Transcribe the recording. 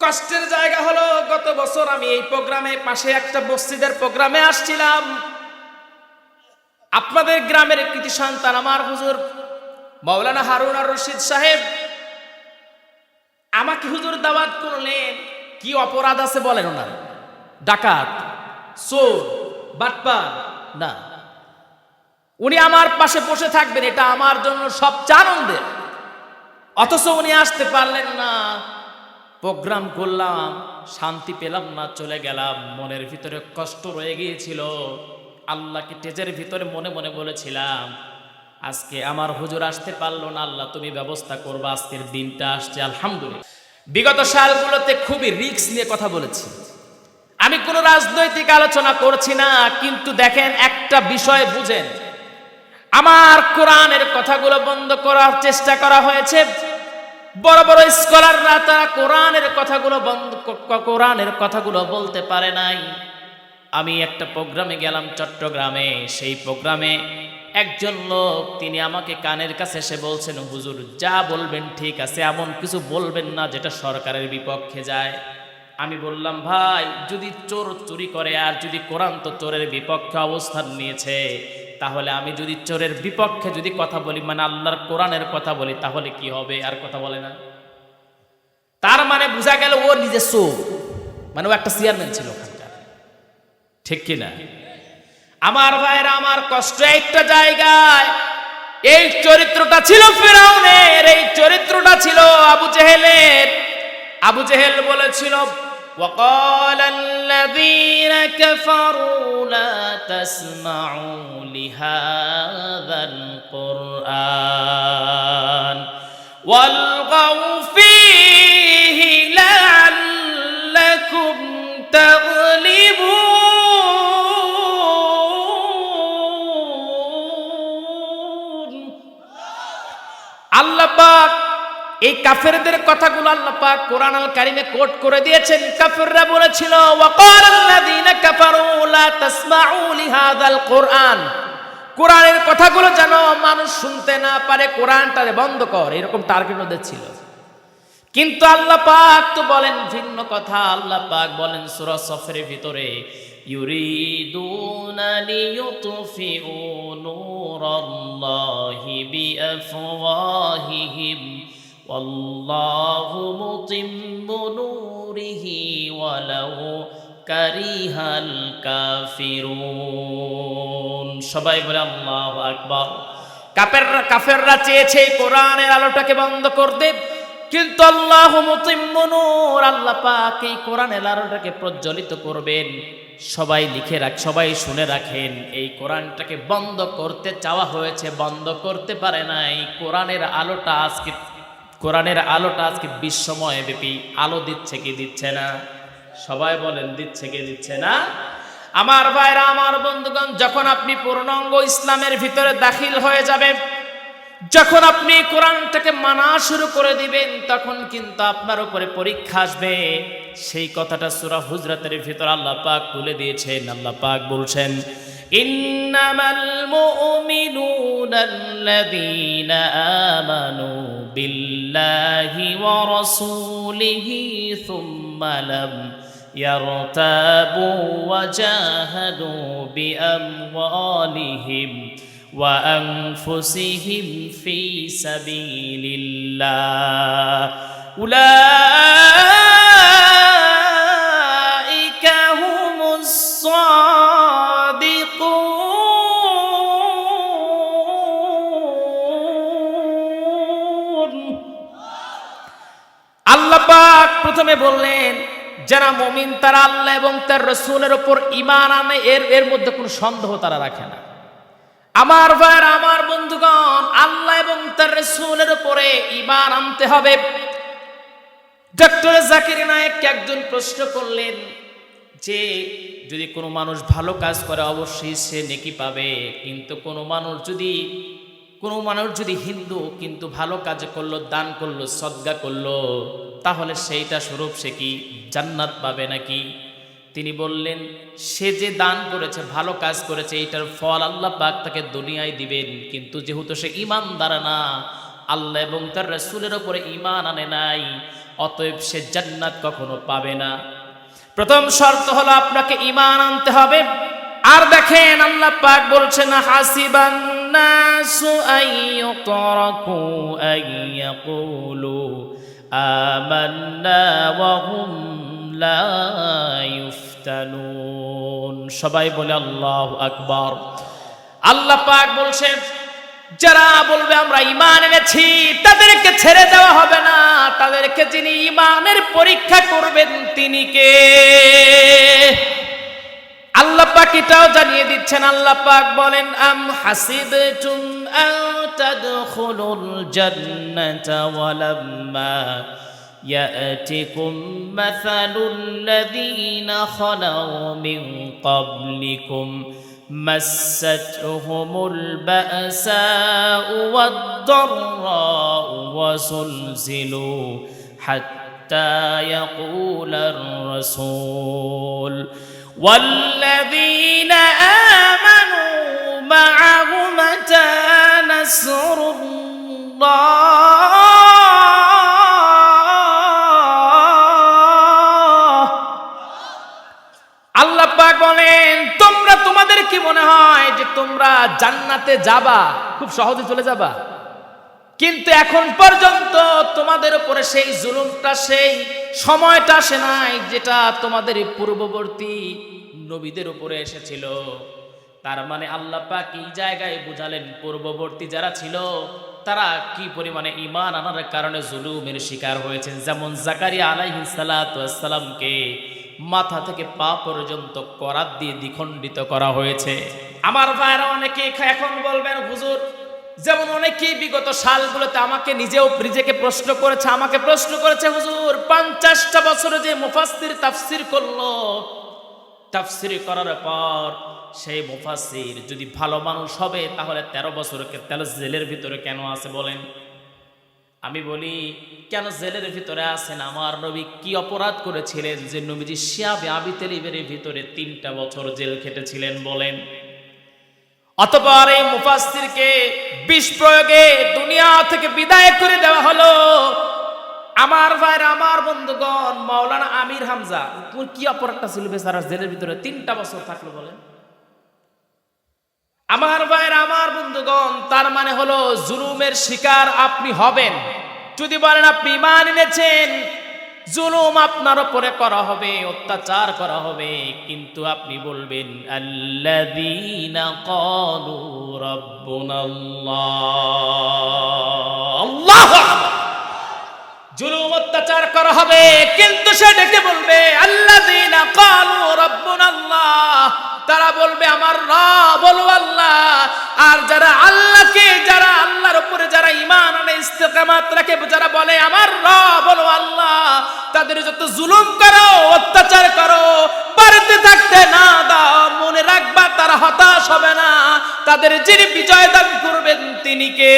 কষ্টের জায়গা হলো, গত বছর আমি এই প্রোগ্রামে, পাশে একটা মসজিদের প্রোগ্রামে আসছিলাম। আপনাদের গ্রামের কৃতি সন্তান আমার হুজুর, মৌলানা হারুন আর রশিদ সাহেব। আমাকে হুজুর দাওয়াত করলেন, কি অপরাধ আছে বলেন ওনার? ডাকাত, চোর, বাটপার, না। উনি আমার পাশে বসে থাকবেন, এটা আমার জন্য সবচেয়ে আনন্দের। অথচ উনি আসতে পারলেন না। প্রোগ্রাম করলাম, শান্তি পেলাম না, চলে গেলাম। মনের ভিতরে কষ্ট রয়ে গিয়েছিল। আল্লাহকে টেজের ভিতরে মনে মনে বলেছিলাম, আজকে আমার হুজুর আসতে পারল না, আল্লাহ তুমি ব্যবস্থা করবা, আজকের দিনটা আসছে, আলহামদুলিল্লাহ। বিগত সালগুলোতে খুবই রিস্ক নিয়ে কথা বলেছি। আমি কোনো রাজনৈতিক আলোচনা করছি না, কিন্তু দেখেন একটা বিষয় বুঝেন। আমার কোরআনের কথাগুলো বন্ধ করার চেষ্টা করা হয়েছে। বড় বড় স্কলাররা তারা কোরআনের কথাগুলো বন্ধ কোরআনের কথাগুলো বলতে পারে নাই। আমি একটা প্রোগ্রামে গেলাম চট্টগ্রামে, সেই প্রোগ্রামে একজন লোক, তিনি আমাকে কানের কাছে এসে বলছেন, হুজুর, যা বলবেন ঠিক আছে, এমন কিছু বলবেন না যেটা সরকারের বিপক্ষে যায়। আমি বললাম, ভাই, যদি চোর চুরি করে আর যদি কোরআন তো চোরের বিপক্ষে অবস্থান নিয়েছে তাহলে আমি যদি চোরের বিপক্ষে যদি কথা বলি মানে আল্লাহর কোরআনের কথা বলি, তাহলে কি হবে? আর কথা বলে না। তার মানে বোঝা গেল ও নিজে সো মানে ও একটা চেয়ারম্যান ছিল ওখানকার। ঠিক কিনা আমার ভাইয়েরা, আমার কষ্ট একটা জায়গায়। এই চরিত্রটা ছিল ফেরাউনের, এই চরিত্রটা ছিল আবু জেহেলের। আবু জেহেল বলেছিল ওয়াকাল الذين كفروا لا تسمعوا لهذا القرآن والغوا فيه لعلكم تغلبون. الله এই কাফেরদের কথাগুলো আল্লাহ পাক কোরআন আল কারিমে কোট করে দিয়েছেন। কাফেররা বলেছিল, ওয়াকাল আল্লাযীনা কাফারু লা তাসমাউ লিহাযাল কোরআন। কোরআনের কথাগুলো যেন মানুষ শুনতে না পারে কোরআনটারে বন্ধ কর, এরকম টার্গেট ওদের ছিল। কিন্তু আল্লাহ পাক তো বলেন ভিন্ন কথা। আল্লাহ পাক বলেন সূরা সফরের ভিতরে, ইউরিদুনা লিয়ুতফিউ নূরাল্লাহি বিআফওয়াহিহিম। ওয়াল্লাহু মুতিম্মু নূরিহি ওয়ালাউ কারিহাল কাফিরুন। সবাই বলে আল্লাহু আকবার। কাফেররা কাফেররা চেয়েছে কোরআনের আলোটাকে বন্ধ করতে। কিন্তু আল্লাহ মুতিম্মুনুর আল্লাহ পাক এই কোরআনের আলোটাকে প্রজ্বলিত করবেন। সবাই লিখে রাখ, সবাই শুনে রাখেন, এই কোরআনটাকে বন্ধ করতে চাওয়া হয়েছে, বন্ধ করতে পারে না এই কোরআনের আলোটা আজকে কোরআনের আলোটা আজকে বিশ্বময় ব্যাপী আলো দিচ্ছে কি দিচ্ছে না? সবাই বলেন, দিচ্ছে কি দিচ্ছে না? আমার ভাইরা, আমার বন্ধুগণ, যখন আপনি পূর্ণাঙ্গ ইসলামের ভিতরে দাখিল হয়ে যাবে যখন আপনি কোরআনটাকে মানা শুরু করে দিবেন, তখন কিন্তু আপনার উপরে পরীক্ষা আসবে। সেই কথাটা সূরা হুজরাতের ভিতর আল্লাহ পাক তুলে দিয়েছেন, আল্লাহ পাক বলছেন إنما المؤمنون الذين آمنوا بالله ورسوله ثم لم يرتابوا وجاهدوا بأموالهم وأنفسهم في سبيل الله. أولئك পাক প্রথমে বললেন, যারা মমিন তারা আল্লাহ এবং তার রসুলের ওপর ইমান আনে, এর এর মধ্যে কোনো সন্দেহ তারা রাখে না। আমার ভাইয়ের, আমার বন্ধুগণ, আল্লাহ এবং তার রসুলের উপরে ইমান আনতে হবে। ডক্টর জাকির নায়েককে একজন প্রশ্ন করলেন যে, যদি কোনো মানুষ ভালো কাজ করে, অবশ্যই সে নেকি পাবে। কিন্তু কোনো মানুষ যদি কোনো মানুষ যদি হিন্দু, কিন্তু ভালো কাজ করল, দান করল, সদ্গা করল, তাহলে সেইটা স্বরূপ সে কি জান্নাত পাবে নাকি? তিনি বললেন, সে যে দান করেছে, ভালো কাজ করেছে, এইটার ফল আল্লাহ পাক তাকে দুনিয়ায় দিবেন। কিন্তু যেহেতু সে ইমানদার না, আল্লাহ এবং তার রসুলের ওপরে ইমান আনে নাই, অতএব সে জান্নাত কখনো পাবে না। প্রথম শর্ত হলো আপনাকে ইমান আনতে হবে। আর দেখেন আল্লাহ পাক বলছেন, হাসিবান নাসু আইয়ুতরাকু আইয়াকুলু আমান্না ওয়া হুম লা ইফতানুন সবাই বলে আল্লাহু আকবার। আল্লাহ পাক বলছেন, যারা বলবে আমরা ইমান এনেছি, তাদেরকে ছেড়ে দেওয়া হবে না। তাদেরকে যিনি ইমানের পরীক্ষা করবেন, তিনি কে? আল্লাহ পাক এটাও জানিয়ে দিচ্ছেন আল্লাহ পাক বলেন আম হাসিবতুম আন তাদখুলুল জান্নাতা ওয়ালাম্মা يأتكم مثل الذين خلوا من قبلكم مستهم البأساء والضراء وزلزلوا حتى يقول الرسول والذين آمنوا معه متى نصر الله আল্লাহ পাক বলেন তোমরা তোমাদের কি মনে হয় যে তোমরা জান্নাতে যাবা খুব সহজে চলে যাবা কিন্তু এখন পর্যন্ত তোমাদের উপরে সেই জুলুমটা, সেই সময়টা আসে নাই যেটা তোমাদের পূর্ববর্তী নবীদের উপরে এসেছিল। তার মানে আল্লাহ পাক এই জায়গায় বুঝালেন, পূর্ববর্তী যারা ছিল, তারা কি পরিমাণে ইমান আনার কারণে জুলুমের শিকার হয়েছেন? যেমন জাকারিয়া আলাইহিস সালামকে মাথা থেকে পা পর্যন্ত করাত দিয়ে দ্বিখণ্ডিত করা হয়েছে। আমার ভাইরা অনেকে এখন বলবেন, হুজুর যেমন অনেকেই বিগত সালগুলোতে আমাকে নিজেও নিজেকে প্রশ্ন করেছে, আমাকে প্রশ্ন করেছে, হুজুর, পঞ্চাশটা বছরে যে মুফাসসির তাফসির করল, তাফসির করার পর সেই মুফাসসির যদি ভালো মানুষ হবে, তাহলে তেরো বছরকে তেরো জেলের ভিতরে কেন আছে বলেন? আমি বলি, কেন জেলের ভিতরে আছেন? আমার নবী কি অপরাধ করেছিলেন যে নবীজি শিয়াবে আবি তেলিবের ভিতরে তিনটা বছর জেল খেটেছিলেন বলেন? অতপর এই মুফাসসিরকে বিষ প্রয়োগে দুনিয়া থেকে বিদায় করে দেওয়া হলো। আমার ভাইর, আমার বন্ধুগণ, মাওলানা আমির হামজা, ওর কি অপরাধটা ছিল বেচারা জেলের ভিতরে? তিনটা বছর থাকল বলে। আমার ভাইয়ের আমার বন্ধুগণ, তার মানে হলো জুলুমের শিকার আপনি হবেন। যদি বলেন আপনি ইমান এনেছেন জুলুম আপনার উপরে করা হবে, অত্যাচার করা হবে। কিন্তু আপনি বলবেন, আল্লাযীনা ক্বালু রাব্বুনাল্লাহ আল্লাহু। জুলুম, অত্যাচার করা হবে, কিন্তু সে ডেকে বলবে, আল্লাযীনা ক্বালু রাব্বুনাল্লাহ তারা বলবে, আমার রব হলো আল্লাহ। আর যারা আল্লাহকে, যারা আল্লাহর উপরে যারা ঈমান ইস্তেকামাত রাখে, যারা বলে, আমার রব হলো আল্লাহ। তাদের যত জুলুম করো, অত্যাচার করো, বাড়িতে থাকতে না দাও, মনে রাখবা তারা হতাশ হবে না। তাদের যিনি বিজয় দান করবেন, তিনি কে?